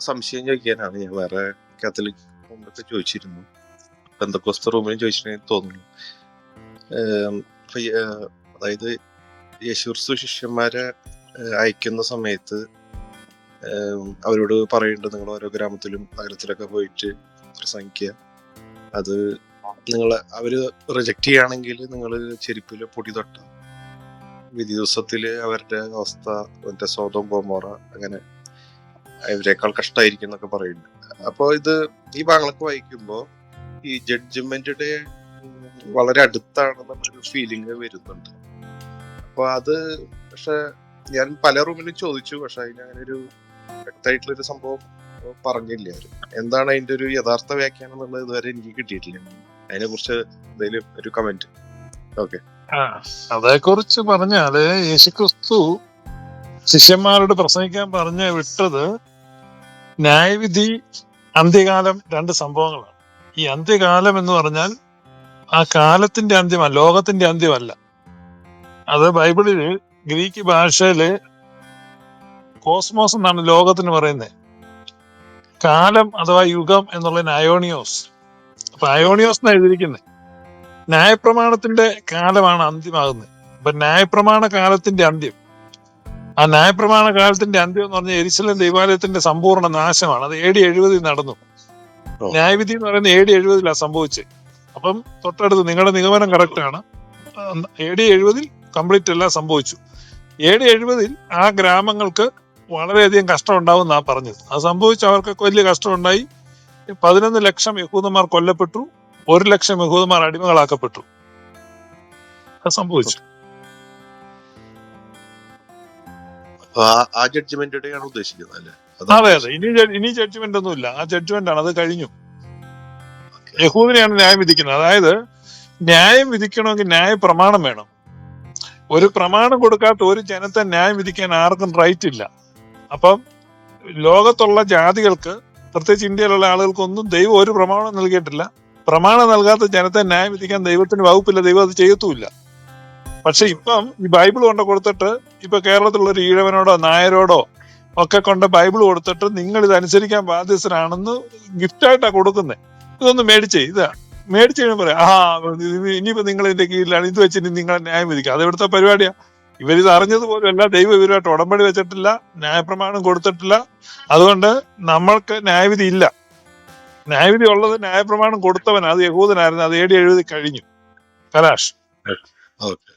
സംശയം ചോദിക്കാനാണ് ഞാൻ വേറെ കാത്തലിക് റൂമിലൊക്കെ ചോദിച്ചിരുന്നു. ബന്ധക്കോസ്ത റൂമിലും ചോദിച്ചിട്ടുണ്ടെങ്കിൽ തോന്നുന്നു. അതായത് യേശുർസു ശിഷ്യന്മാരെ അയക്കുന്ന സമയത്ത് അവരോട് പറയുന്നുണ്ട് നിങ്ങൾ ഓരോ ഗ്രാമത്തിലും നഗരത്തിലൊക്കെ പോയിട്ട് പ്രസംഗിക്കുക അത് നിങ്ങൾ അവർ റിജക്റ്റ് ചെയ്യുകയാണെങ്കിൽ നിങ്ങൾ ചെരുപ്പിൽ പൊടി തൊട്ട വിധി ദിവസത്തിൽ അവരുടെ അവസ്ഥ മറ്റേ സ്വതം പോമോറ അങ്ങനെ ഇവരെക്കാൾ കഷ്ടമായിരിക്കും എന്നൊക്കെ പറയുന്നുണ്ട് അപ്പൊ ഇത് ഈ ഭാഗങ്ങളൊക്കെ വായിക്കുമ്പോ ഈ ജഡ്ജ്മെന്റിന്റെ വളരെ അടുത്താണെന്നുള്ളൊരു ഫീലിംഗ് വരുന്നുണ്ട്. അപ്പൊ അത് പക്ഷെ ഞാൻ പല റൂമിലും ചോദിച്ചു. പക്ഷെ അതിന് അങ്ങനെ ഒരു വ്യക്തമായിട്ടുള്ളൊരു സംഭവം പറഞ്ഞില്ല അവർ എന്താണ് അതിന്റെ ഒരു യഥാർത്ഥ വ്യാഖ്യാനം എന്നുള്ളത് ഇതുവരെ എനിക്ക് കിട്ടിയിട്ടില്ല. അതിനെ കുറിച്ച് എന്തെങ്കിലും ഒരു കമന്റ് ഓക്കെ അതേ കുറിച്ച് പറഞ്ഞാൽ യേശുക്രിസ്തു ശിഷ്യന്മാരോട് പ്രസംഗിക്കാൻ പറഞ്ഞ് വിട്ടത് ന്യായവിധി അന്ത്യകാലം രണ്ട് സംഭവങ്ങളാണ്. ഈ അന്ത്യകാലം എന്ന് പറഞ്ഞാൽ ആ കാലത്തിന്റെ അന്ത്യമല്ല ലോകത്തിന്റെ അന്ത്യമല്ല. അത് ബൈബിളിൽ ഗ്രീക്ക് ഭാഷയിൽ കോസ്മോസ് എന്നാണ് ലോകത്തിന് പറയുന്നത് കാലം അഥവാ യുഗം എന്നുള്ള അയോണിയോസ്. അപ്പൊ അയോണിയോസ് എന്നാണ് എഴുതിയിരിക്കുന്നത് ന്യായപ്രമാണത്തിന്റെ കാലമാണ് അന്ത്യമാകുന്നത്. അപ്പൊ ന്യായപ്രമാണ കാലത്തിന്റെ അന്ത്യം. ആ ന്യായപ്രമാണ കാലത്തിന്റെ അന്ത്യം എന്ന് പറഞ്ഞാൽ എരിശലം ദൈവാലയത്തിന്റെ സമ്പൂർണ നാശമാണ്. അത് ഏടി ഡി എഴുപതിൽ നടന്നു. ന്യായവിധി എന്ന് പറയുന്നത് ഏടി ഡി എഴുപതിലാണ് സംഭവിച്ചത്. അപ്പം തൊട്ടടുത്ത് നിങ്ങളുടെ നിഗമനം കറക്റ്റ് ആണ്. ഏടി ഡി എഴുപതിൽ കംപ്ലീറ്റ് എല്ലാം സംഭവിച്ചു. ഏടി ഡി എഴുപതിൽ ആ ഗ്രാമങ്ങൾക്ക് വളരെയധികം കഷ്ടം ഉണ്ടാവും എന്നാ പറഞ്ഞത്. അത് സംഭവിച്ചു അവർക്കൊക്കെ വലിയ കഷ്ടം ഉണ്ടായി പതിനൊന്ന് ലക്ഷം യഹൂദന്മാർ കൊല്ലപ്പെട്ടു. ഒരു ലക്ഷം യഹൂദന്മാർ അടിമകളാക്കപ്പെട്ടു. അത് സംഭവിച്ചു. ആ- ആ ഉദ്ദേശിക്കുന്നത് അല്ലേ? അതെ അതെ ഇനി ഇനി ജഡ്ജ്മെന്റ് ഒന്നുമില്ല ആ ജഡ്ജ്മെന്റ് ആണ് അത് കഴിഞ്ഞു. യഹൂദിനെയാണ് ന്യായം വിധിക്കുന്നത്. അതായത് ന്യായം വിധിക്കണമെങ്കിൽ ന്യായ പ്രമാണം വേണം. ഒരു പ്രമാണം കൊടുക്കാത്ത ഒരു ജനത്തെ ന്യായം വിധിക്കാൻ ആർക്കും റൈറ്റ് ഇല്ല. അപ്പം ലോകത്തുള്ള ജാതികൾക്ക് പ്രത്യേകിച്ച് ഇന്ത്യയിലുള്ള ആളുകൾക്കൊന്നും ദൈവം ഒരു പ്രമാണം നൽകിയിട്ടില്ല. പ്രമാണം നൽകാത്ത ജനത്തെ ന്യായം വിധിക്കാൻ ദൈവത്തിന് വകുപ്പില്ല ദൈവം അത് ചെയ്യത്തുമില്ല. പക്ഷെ ഇപ്പം ഈ ബൈബിൾ കൊണ്ട് കൊടുത്തിട്ട് ഇപ്പൊ കേരളത്തിലുള്ള ഒരു ഈഴവനോടോ നായരോടോ ഒക്കെ കൊണ്ട് ബൈബിൾ കൊടുത്തിട്ട് നിങ്ങൾ ഇത് അനുസരിക്കാൻ ബാധ്യസ്ഥനാണെന്ന് ഗിഫ്റ്റായിട്ടാ കൊടുക്കുന്നത് ഇതൊന്ന് മേടിച്ചേ ഇതാ. മേടിച്ചു കഴിയുമ്പോൾ പറയാം ആ ഇനിയിപ്പോ നിങ്ങൾ ഇതിന്റെ കീഴിലാണ് ഇത് വെച്ച് ഇനി നിങ്ങളെ ന്യായം വിധിക്കുക അത് ഇവിടുത്തെ പരിപാടിയാ. ഇവരിത് അറിഞ്ഞതുപോലും അല്ല ദൈവം ഇവരുമായിട്ട് ഉടമ്പടി വെച്ചിട്ടില്ല ന്യായപ്രമാണം കൊടുത്തിട്ടില്ല. അതുകൊണ്ട് നമ്മൾക്ക് ന്യായവിധി ഇല്ല. ന്യായവിധി ഉള്ളത് ന്യായപ്രമാണം കൊടുത്തവൻ അത് യഹൂദനായിരുന്നു അത് ഏടി എഴുതി കഴിഞ്ഞു. കലാഷ് ഓക്കെ.